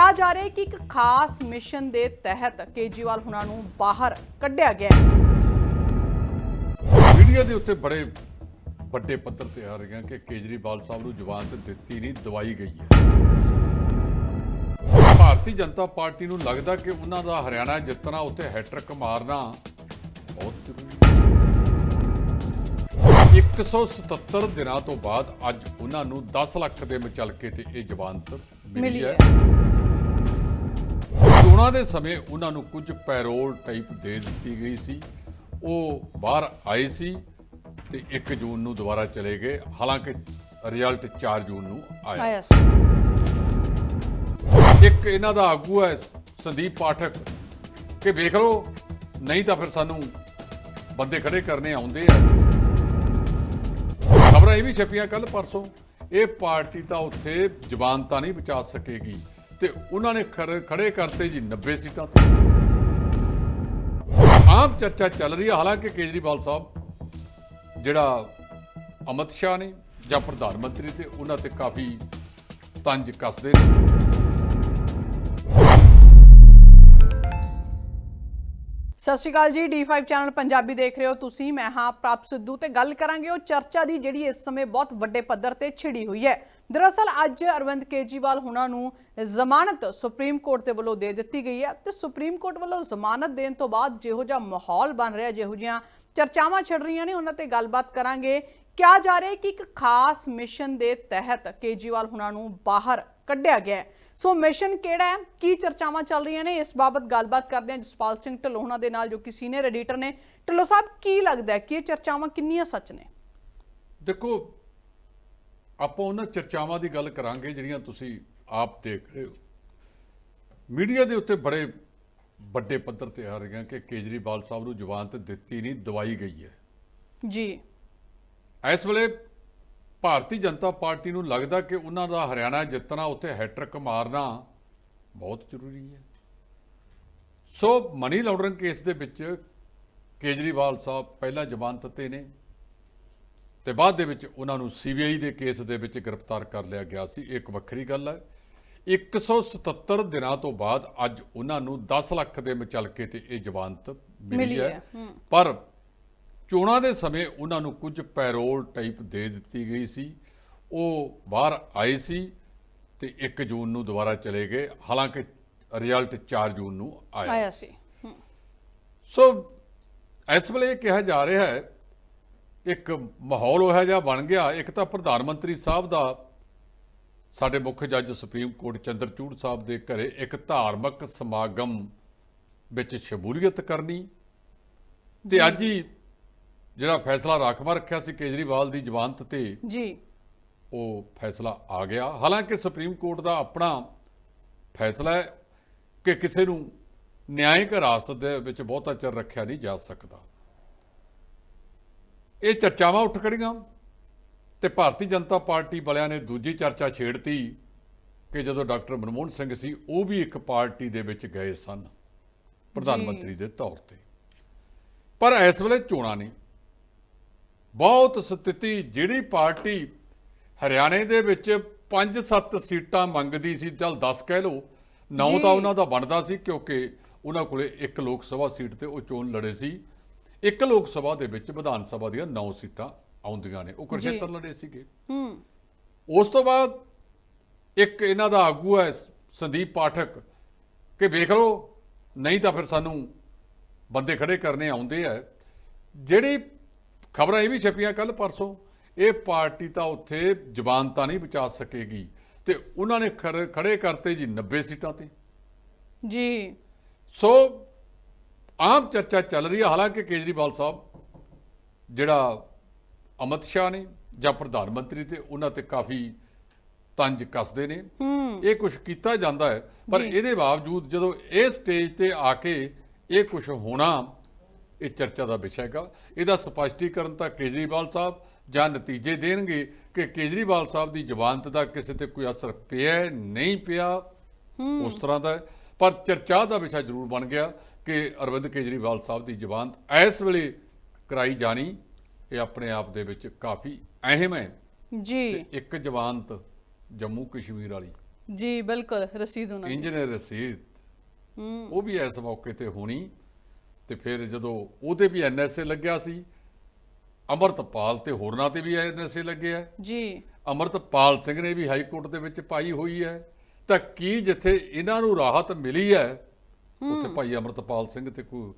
ਕਿਹਾ ਜਾ ਰਿਹਾ ਹੈ ਕਿ ਇੱਕ ਖਾਸ ਮਿਸ਼ਨ ਦੇ ਤਹਿਤ ਕੇਜਰੀਵਾਲ ਹੁਣਾਂ ਨੂੰ ਬਾਹਰ ਕੱਢਿਆ ਗਿਆ ਹੈ। ਮੀਡੀਆ ਦੇ ਉੱਤੇ ਬੜੇ ਵੱਡੇ ਪੱਧਰ ਤੇ ਆ ਰਹੀਆਂ ਕਿ ਕੇਜਰੀਵਾਲ ਸਾਹਿਬ ਨੂੰ ਜ਼ਮਾਨਤ ਦਿੱਤੀ ਨਹੀਂ ਦਵਾਈ ਗਈ ਹੈ। ਭਾਰਤੀ ਜਨਤਾ ਪਾਰਟੀ ਨੂੰ ਲੱਗਦਾ ਕਿ ਉਹਨਾਂ ਦਾ ਹਰਿਆਣਾ ਜਿੱਤਣਾ ਉੱਤੇ ਹੈਟ੍ਰਿਕ ਮਾਰਨਾ ਬਹੁਤ ਜ਼ਰੂਰੀ ਹੈ। 177 ਦਿਨਾਂ ਤੋਂ ਬਾਅਦ ਅੱਜ ਉਹਨਾਂ ਨੂੰ 10 ਲੱਖ ਦੇ ਮੁਚਲਕੇ ਤੇ ਇਹ ਜ਼ਮਾਨਤ ਮਿਲੀ ਹੈ। ਚੋਣਾਂ ਦੇ ਸਮੇਂ ਉਹਨਾਂ ਨੂੰ ਕੁਝ ਪੈਰੋਲ ਟਾਈਪ ਦੇ ਦਿੱਤੀ ਗਈ ਸੀ। ਉਹ ਬਾਹਰ ਆਏ ਸੀ ਤੇ 1 ਜੂਨ ਨੂੰ ਦੁਬਾਰਾ ਚਲੇ ਗਏ। ਹਾਲਾਂਕਿ ਰਿਜ਼ਲਟ 4 ਜੂਨ ਨੂੰ ਆਇਆ। ਇੱਕ ਇਹਨਾਂ ਦਾ ਆਗੂ ਹੈ ਸੰਦੀਪ ਪਾਠਕ। ਕਿ ਵੇਖ ਲਓ ਨਹੀਂ ਤਾਂ ਫਿਰ ਸਾਨੂੰ ਬੰਦੇ ਖੜੇ ਕਰਨੇ ਆਉਂਦੇ ਆ। ਖਬਰਾਂ ਇਹ ਵੀ ਛਪੀਆਂ ਕੱਲ ਪਰਸੋਂ ਇਹ ਪਾਰਟੀ ਤਾਂ ਉੱਥੇ ਜ਼ਬਾਨ ਤਾਂ ਨਹੀਂ ਬਚਾ ਸਕੇਗੀ। ਤੇ ਉਹਨਾਂ ਨੇ ਖੜ- ਖੜੇ ਕਰਤੇ ਜੀ 90 ਸੀਟਾਂ ਤੇ। ਆਮ ਚਰਚਾ ਚੱਲ ਰਹੀ ਹੈ। ਹਾਲਾਂਕਿ ਕੇਜਰੀਵਾਲ ਸਾਹਿਬ, ਜਿਹੜਾ ਅਮਿਤ ਸ਼ਾਹ ਨੇ ਜਾਂ ਪ੍ਰਧਾਨ ਮੰਤਰੀ ਤੇ ਉਹਨਾਂ ਤੇ ਕਾਫੀ ਤੰਜ ਕੱਸਦੇ ਨੇ। ਸਤਿ ਸ਼੍ਰੀ ਅਕਾਲ ਜੀ D5 ਚੈਨਲ ਪੰਜਾਬੀ ਦੇਖ ਰਹੇ ਹੋ ਤੁਸੀਂ, ਮੈਂ ਹਾਂ ਪ੍ਰਭ ਸਿੱਧੂ ਤੇ ਗੱਲ ਕਰਾਂਗੇ ਉਹ ਚਰਚਾ ਦੀ ਜਿਹੜੀ ਇਸ ਸਮੇਂ ਬਹੁਤ ਵੱਡੇ ਪੱਧਰ ਤੇ ਛਿੜੀ ਹੋਈ ਹੈ। ਦਰਅਸਲ ਅੱਜ ਅਰਵਿੰਦ ਕੇਜਰੀਵਾਲ ਹੁਣਾਂ ਨੂੰ ਜ਼ਮਾਨਤ ਸੁਪਰੀਮ ਕੋਰਟ ਦੇ ਵੱਲੋਂ ਦੇ ਦਿੱਤੀ ਗਈ ਹੈ ਤੇ ਸੁਪਰੀਮ ਕੋਰਟ ਵੱਲੋਂ ਜ਼ਮਾਨਤ ਦੇਣ ਤੋਂ ਬਾਅਦ ਜਿਹੋ ਜਿਹਾ ਮਾਹੌਲ ਬਣ ਰਿਹਾ, ਜਿਹੋ ਜਿਹੀਆਂ ਚਰਚਾਵਾਂ ਛਿੜ ਰਹੀਆਂ ਨੇ, ਉਹਨਾਂ ਤੇ ਗੱਲਬਾਤ ਕਰਾਂਗੇ। ਕਿਹਾ ਜਾ ਰਿਹਾ ਹੈ ਕਿ ਇੱਕ ਖਾਸ ਮਿਸ਼ਨ ਦੇ ਤਹਿਤ ਕੇਜਰੀਵਾਲ ਹੁਣਾਂ ਨੂੰ ਬਾਹਰ ਕੱਢਿਆ ਗਿਆ ਹੈ। ਸੋ ਮਿਸ਼ਨ ਕਿਹੜਾ ਹੈ? ਕੀ ਚਰਚਾਵਾਂ ਚੱਲ ਰਹੀਆਂ ਨੇ? ਇਸ ਬਾਬਤ ਗੱਲਬਾਤ ਕਰਦੇ ਹਾਂ ਜਸਪਾਲ ਸਿੰਘ ਢਿੱਲੋਂ ਉਹਨਾਂ ਦੇ ਨਾਲ ਜੋ ਕਿ ਸੀਨੀਅਰ ਐਡੀਟਰ ਨੇ। ਢਿੱਲੋਂ ਸਾਹਿਬ ਕੀ ਲੱਗਦਾ ਹੈ? ਕਿ ਇਹ ਚਰਚਾਵਾਂ ਕਿੰਨੀਆਂ ਸੱਚ ਨੇ? ਦੇਖੋ ਆਪਾਂ ਉਹਨਾਂ ਚਰਚਾਵਾਂ ਦੀ ਗੱਲ ਕਰਾਂਗੇ ਜਿਹੜੀਆਂ ਤੁਸੀਂ ਆਪ ਦੇਖ ਰਹੇ ਹੋ। ਮੀਡੀਆ ਦੇ ਉੱਤੇ ਬੜੇ ਵੱਡੇ ਪੱਧਰ ਤੇ ਆ ਰਹੀਆਂ ਕਿ ਕੇਜਰੀਵਾਲ ਸਾਹਿਬ ਨੂੰ ਜ਼ਮਾਨਤ ਦਿੱਤੀ ਨਹੀਂ ਦਵਾਈ ਗਈ ਹੈ। ਜੀ। ਇਸ ਵੇਲੇ ਭਾਰਤੀ ਜਨਤਾ ਪਾਰਟੀ ਨੂੰ ਲੱਗਦਾ ਕਿ ਉਹਨਾਂ ਦਾ ਹਰਿਆਣਾ ਜਿੱਤਣਾ ਉੱਥੇ ਹੈਟ੍ਰਿਕ ਮਾਰਨਾ ਬਹੁਤ ਜ਼ਰੂਰੀ ਹੈ। ਸੋ ਮਨੀ ਲਾਂਡਰਿੰਗ ਕੇਸ ਦੇ ਵਿੱਚ ਕੇਜਰੀਵਾਲ ਸਾਹਿਬ ਪਹਿਲਾਂ ਜ਼ਮਾਨਤ ਤੇ ਨੇ ਤੇ ਬਾਅਦ ਦੇ ਵਿੱਚ ਉਹਨਾਂ ਨੂੰ ਸੀਬੀਆਈ ਦੇ ਕੇਸ ਦੇ ਵਿੱਚ ਗ੍ਰਿਫਤਾਰ ਕਰ ਲਿਆ ਗਿਆ ਸੀ। ਇੱਕ ਵੱਖਰੀ ਗੱਲ ਹੈ। 177 ਦਿਨਾਂ ਤੋਂ ਬਾਅਦ ਅੱਜ ਉਹਨਾਂ ਨੂੰ 10 ਲੱਖ ਦੇ ਮੁਚਲਕੇ ਤੇ ਇਹ ਜ਼ਮਾਨਤ ਮਿਲੀ ਹੂੰ। ਪਰ ਚੋਣਾਂ ਦੇ ਸਮੇਂ ਉਹਨਾਂ ਨੂੰ ਕੁਝ ਪੈਰੋਲ ਟਾਈਪ ਦੇ ਦਿੱਤੀ ਗਈ ਸੀ। ਉਹ ਬਾਹਰ ਆਏ ਸੀ ਤੇ 1 ਜੂਨ ਨੂੰ ਦੁਬਾਰਾ ਚਲੇ ਗਏ। ਹਾਲਾਂਕਿ ਰਿਜ਼ਲਟ 4 ਜੂਨ ਨੂੰ ਆਇਆ ਆਇਆ ਸੀ। ਸੋ। ਇਸ ਵੇਲੇ ਕਿਹਾ ਜਾ ਰਿਹਾ ਹੈ ਇੱਕ ਮਾਹੌਲ ਉਹ ਜਿਹਾ ਬਣ ਗਿਆ। ਇੱਕ ਤਾਂ ਪ੍ਰਧਾਨ ਮੰਤਰੀ ਸਾਹਿਬ ਦਾ ਸਾਡੇ ਮੁੱਖ ਜੱਜ ਸੁਪਰੀਮ ਕੋਰਟ ਚੰਦਰਚੂੜ ਸਾਹਿਬ ਦੇ ਘਰੇ ਇੱਕ ਧਾਰਮਿਕ ਸਮਾਗਮ ਵਿੱਚ ਸ਼ਮੂਲੀਅਤ ਕਰਨੀ। ਤੇ ਅੱਜ ਹੀ ਜਿਹੜਾ ਫੈਸਲਾ ਰਾਖਵਾ ਰੱਖਿਆ ਸੀ ਕੇਜਰੀਵਾਲ ਦੀ ਜ਼ਮਾਨਤ ਤੇ ਜੀ। ਉਹ ਫੈਸਲਾ ਆ ਗਿਆ। ਹਾਲਾਂਕਿ ਸੁਪਰੀਮ ਕੋਰਟ ਦਾ ਆਪਣਾ ਫੈਸਲਾ ਹੈ ਕਿ ਕਿਸੇ ਨੂੰ ਨਿਆਂਇਕ ਹਿਰਾਸਤ ਦੇ ਵਿੱਚ ਬਹੁਤਾ ਚਿਰ ਰੱਖਿਆ ਨਹੀਂ ਜਾ ਸਕਦਾ। ਇਹ ਚਰਚਾਵਾਂ ਉੱਠ ਖੜੀਆਂ ਤੇ ਭਾਰਤੀ ਜਨਤਾ ਪਾਰਟੀ ਵਾਲਿਆਂ ਨੇ ਦੂਜੀ ਚਰਚਾ ਛੇੜਤੀ ਕਿ ਜਦੋਂ ਡਾਕਟਰ ਮਨਮੋਹਨ ਸਿੰਘ ਸੀ ਉਹ ਵੀ ਇੱਕ ਪਾਰਟੀ ਦੇ ਵਿੱਚ ਗਏ ਸਨ ਪ੍ਰਧਾਨ। ਮੰਤਰੀ ਦੇ ਤੌਰ ਤੇ। ਪਰ ਇਸ ਵੇਲੇ ਚੋਣਾਂ ਨੇ ਬਹੁਤ ਸਥਿਤੀ ਜਿਹੜੀ ਪਾਰਟੀ ਹਰਿਆਣੇ ਦੇ ਵਿੱਚ 5-7 ਸੀਟਾਂ ਮੰਗਦੀ ਸੀ। ਚਲ 10 ਕਹਿ ਲਓ 9 ਜੀ। ਤਾਂ ਉਹਨਾਂ ਦਾ ਬਣਦਾ ਸੀ ਕਿਉਂਕਿ ਉਹਨਾਂ ਕੋਲੇ ਇੱਕ ਲੋਕ ਸਭਾ ਸੀਟ ਤੇ ਉਹ ਚੋਣ ਲੜੇ ਸੀ। ਇੱਕ ਲੋਕ ਸਭਾ ਦੇ ਵਿੱਚ ਵਿਧਾਨ ਸਭਾ ਦੀਆਂ 9 ਸੀਟਾਂ ਆਉਂਦੀਆਂ ਨੇ। ਉਹ ਕੁਰਸ਼ੇਤਰ ਲੜੇ ਸੀਗੇ। ਹੂੰ। ਉਸ ਤੋਂ ਬਾਅਦ ਇੱਕ ਇਹਨਾਂ ਦਾ ਆਗੂ ਹੈ ਸੰਦੀਪ ਪਾਠਕ ਕਿ ਵੇਖ ਲਓ ਨਹੀਂ ਤਾਂ ਫਿਰ ਸਾਨੂੰ ਬੰਦੇ ਖੜੇ ਕਰਨੇ ਆਉਂਦੇ ਆ। ਜਿਹੜੀ ਖਬਰਾਂ ਇਹ ਵੀ ਛਪੀਆਂ ਕੱਲ ਪਰਸੋਂ ਇਹ ਪਾਰਟੀ ਤਾਂ ਉੱਥੇ ਜ਼ਬਾਨ ਤਾਂ ਨਹੀਂ ਬਚਾ ਸਕੇਗੀ। ਤੇ ਉਹਨਾਂ ਨੇ ਖੜ- ਕਰਤੇ ਜੀ 90 ਸੀਟਾਂ ਤੇ। ਜੀ। ਸੋ ਆਮ ਚਰਚਾ ਚੱਲ ਰਹੀ ਹੈ। ਹਾਲਾਂਕਿ ਕੇਜਰੀਵਾਲ ਸਾਹਿਬ ਜਿਹੜਾ ਅਮਿਤ ਸ਼ਾਹ ਨੇ ਜਾਂ ਪ੍ਰਧਾਨ ਮੰਤਰੀ ਤੇ ਉਹਨਾਂ ਤੇ ਕਾਫੀ ਤੰਜ ਕੱਸਦੇ ਨੇ। ਇਹ ਕੁਝ ਕੀਤਾ ਜਾਂਦਾ ਹੈ। ਪਰ। ਇਹਦੇ ਬਾਵਜੂਦ ਜਦੋਂ ਇਹ ਸਟੇਜ ਤੇ ਆ ਕੇ ਇਹ ਕੁਝ ਹੋਣਾ ਇਹ ਚਰਚਾ ਦਾ ਵਿਸ਼ਾ ਹੈਗਾ। ਇਹਦਾ ਸਪਸ਼ਟੀਕਰਨ ਤਾਂ ਕੇਜਰੀਵਾਲ ਸਾਹਿਬ ਜਾਂ ਨਤੀਜੇ ਦੇਣਗੇ ਕਿ ਕੇਜਰੀਵਾਲ ਸਾਹਿਬ ਦੀ ਜ਼ਮਾਨਤ ਦਾ ਕਿਸੇ ਤੇ ਕੋਈ ਅਸਰ ਪਿਆ ਨਹੀਂ ਪਿਆ ਉਸ ਤਰ੍ਹਾਂ ਦਾ। ਪਰ ਚਰਚਾ ਦਾ ਵਿਸ਼ਾ ਜ਼ਰੂਰ ਬਣ ਗਿਆ ਕਿ ਅਰਵਿੰਦ ਕੇਜਰੀਵਾਲ ਸਾਹਿਬ ਦੀ ਜ਼ਮਾਨਤ ਇਸ ਵੇਲੇ ਕਰਾਈ ਜਾਣੀ ਇਹ ਆਪਣੇ ਆਪ ਦੇ ਵਿੱਚ ਕਾਫੀ ਅਹਿਮ ਹੈ। ਜੀ। ਇੱਕ ਜ਼ਮਾਨਤ ਜੰਮੂ ਕਸ਼ਮੀਰ ਵਾਲੀ। ਜੀ ਬਿਲਕੁਲ ਰਸੀਦ ਉਹਨਾਂ ਦੀ। ਇੰਜੀਨੀਅਰ ਰਸੀਦ। ਹੂੰ। ਉਹ ਵੀ ਇਸ ਮੌਕੇ ਤੇ ਹੋਣੀ। ਤੇ ਫਿਰ ਜਦੋਂ ਉਹਦੇ ਵੀ ਐਨਐਸਏ ਲੱਗਿਆ ਸੀ ਅਮਰਤਪਾਲ ਤੇ ਹੋਰਨਾਂ ਤੇ ਵੀ ਐਨਐਸਏ ਲੱਗਿਆ ਜੀ। ਅਮਰਤਪਾਲ ਸਿੰਘ ਨੇ ਵੀ ਹਾਈ ਕੋਰਟ ਦੇ ਵਿੱਚ ਪਾਈ ਹੋਈ ਹੈ। ਤਾਂ ਕੀ ਜਿੱਥੇ ਇਹਨਾਂ ਨੂੰ ਰਾਹਤ ਮਿਲੀ ਹੈ ਉੱਥੇ ਭਾਈ ਅਮਰਤਪਾਲ ਸਿੰਘ ਤੇ ਕੋਈ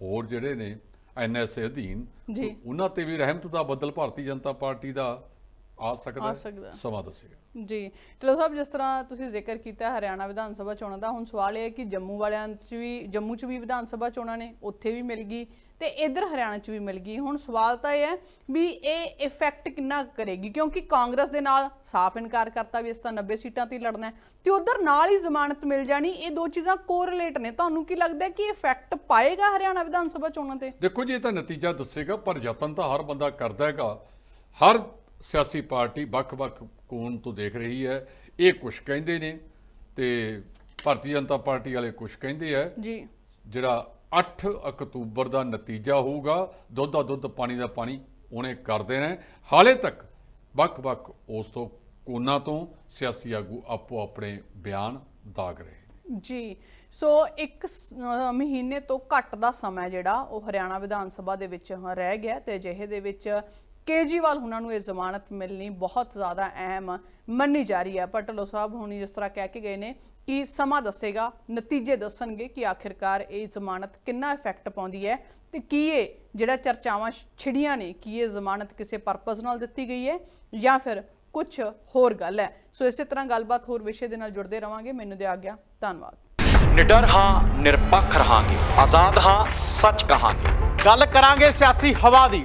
ਹੋਰ ਜਿਹੜੇ ਨੇ ਐਨਐਸਏ ਅਧੀਨ ਜੀ। ਉਹਨਾਂ ਤੇ ਵੀ ਰਹਿਮਤ ਦਾ ਬੱਦਲ ਭਾਰਤੀ ਜਨਤਾ ਪਾਰਟੀ ਦਾ ਆ ਸਕਦਾ ਆ। ਸਕਦਾ। ਸਮਾਂ ਦੱਸੇਗਾ। ਜੀ ਢਿੱਲੋਂ ਸਾਹਿਬ ਜਿਸ ਤਰ੍ਹਾਂ ਤੁਸੀਂ ਜ਼ਿਕਰ ਕੀਤਾ ਹੈ ਹਰਿਆਣਾ ਵਿਧਾਨ ਸਭਾ ਚੋਣਾਂ ਦਾ ਹੁਣ ਸਵਾਲ ਇਹ ਹੈ ਕਿ ਜੰਮੂ ਵਾਲਿਆਂ 'ਚ ਵੀ ਜੰਮੂ 'ਚ ਵੀ ਵਿਧਾਨ ਸਭਾ ਚੋਣਾਂ ਨੇ ਉੱਥੇ ਵੀ ਮਿਲ ਗਈ ਤੇ ਇੱਧਰ ਹਰਿਆਣਾ 'ਚ ਵੀ ਮਿਲ ਗਈ। ਹੁਣ ਸਵਾਲ ਤਾਂ ਇਹ ਹੈ ਵੀ ਇਹ ਇਫੈਕਟ ਕਿੰਨਾ ਕੁ ਕਰੇਗੀ? ਕਿਉਂਕਿ ਕਾਂਗਰਸ ਦੇ ਨਾਲ ਸਾਫ਼ ਇਨਕਾਰ ਕਰਤਾ ਵੀ ਇਸ ਤਾਂ 90 ਸੀਟਾਂ ਤੇ ਹੀ ਲੜਨਾ ਹੈ ਤੇ ਉਧਰ ਨਾਲ ਹੀ ਜ਼ਮਾਨਤ ਮਿਲ ਜਾਣੀ ਇਹ ਦੋ ਚੀਜ਼ਾਂ ਕੋਰਿਲੇਟ ਨੇ। ਤੁਹਾਨੂੰ ਕੀ ਲੱਗਦਾ ਹੈ ਕਿ ਇਫੈਕਟ ਪਾਏਗਾ ਹਰਿਆਣਾ ਵਿਧਾਨ ਸਭਾ ਚੋਣਾਂ ਤੇ? ਦੇਖੋ ਜੀ ਇਹ ਤਾਂ ਨਤੀਜਾ ਦੱਸੇਗਾ ਪਰ ਯਤਨ ਤਾਂ ਹਰ ਬੰਦਾ ਕਰਦਾ ਹੈਗਾ। ਹਰ ਸਿਆਸੀ ਪਾਰਟੀ ਵੱਖ-ਵੱਖ ਕੋਣ ਤੋਂ ਦੇਖ ਰਹੀ ਹੈ ਇਹ ਕੁਝ ਕਹਿੰਦੇ ਨੇ ਤੇ ਭਾਰਤੀ ਜਨਤਾ ਪਾਰਟੀ ਵਾਲੇ ਕੁਝ ਕਹਿੰਦੇ ਆ। ਜੀ। ਜਿਹੜਾ 8 ਅਕਤੂਬਰ ਦਾ ਨਤੀਜਾ ਹੋਊਗਾ ਦੁੱਧ ਦਾ ਦੁੱਧ ਪਾਣੀ ਦਾ ਪਾਣੀ ਉਹਨੇ ਕਰਦੇ ਨੇ। ਹਾਲੇ ਤੱਕ ਵੱਖ-ਵੱਖ ਉਸ ਤੋਂ ਕੋਨਾਂ ਤੋਂ ਸਿਆਸੀ ਆਗੂ ਆਪੋ ਆਪਣੇ ਬਿਆਨ ਦਾਗ ਰਹੇ ਜੀ। ਸੋ ਇੱਕ ਮਹੀਨੇ ਤੋਂ ਘੱਟ ਦਾ ਸਮਾਂ ਜਿਹੜਾ ਉਹ ਹਰਿਆਣਾ ਵਿਧਾਨ ਸਭਾ ਦੇ ਵਿੱਚ ਰਹਿ ਗਿਆ ਤੇ ਅਜਿਹੇ ਦੇ ਵਿੱਚ ਕੇਜੀਵਾਲ ਉਹਨਾਂ ਨੂੰ ਇਹ ਜ਼ਮਾਨਤ ਮਿਲਣੀ ਬਹੁਤ ਜ਼ਿਆਦਾ ਅਹਿਮ ਮੰਨੀ ਜਾ ਰਹੀ ਹੈ। ਪਰ ਢਿੱਲੋਂ ਸਾਹਿਬ ਹੁਣੀ ਜਿਸ ਤਰ੍ਹਾਂ ਕਹਿ ਕੇ ਗਏ ਨੇ ਕਿ ਸਮਾਂ ਦੱਸੇਗਾ ਨਤੀਜੇ ਦੱਸਣਗੇ ਕਿ ਆਖਿਰਕਾਰ ਇਹ ਜ਼ਮਾਨਤ ਕਿੰਨਾ ਇਫੈਕਟ ਪਾਉਂਦੀ ਹੈ ਤੇ ਕੀ ਇਹ ਜਿਹੜਾ ਚਰਚਾਵਾਂ ਛਿੜੀਆਂ ਨੇ ਕੀ ਇਹ ਜ਼ਮਾਨਤ ਕਿਸੇ ਪਰਪਸ ਨਾਲ ਦਿੱਤੀ ਗਈ ਹੈ ਜਾਂ ਫਿਰ ਕੁਝ ਹੋਰ ਗੱਲ ਹੈ। ਸੋ ਇਸੇ ਤਰ੍ਹਾਂ ਗੱਲਬਾਤ ਹੋਰ ਵਿਸ਼ੇ ਦੇ ਨਾਲ ਜੁੜਦੇ ਰਵਾਂਗੇ। ਮੈਨੂੰ ਦਿਆ ਗਿਆ ਧੰਨਵਾਦ। ਨਿਡਰ ਹਾਂ ਨਿਰਪੱਖ ਰਹਾਂਗੇ। ਆਜ਼ਾਦ ਹਾਂ ਸੱਚ ਕਹਾਂਗੇ। ਗੱਲ ਕਰਾਂਗੇ ਸਿਆਸੀ ਹਵਾ ਦੀ।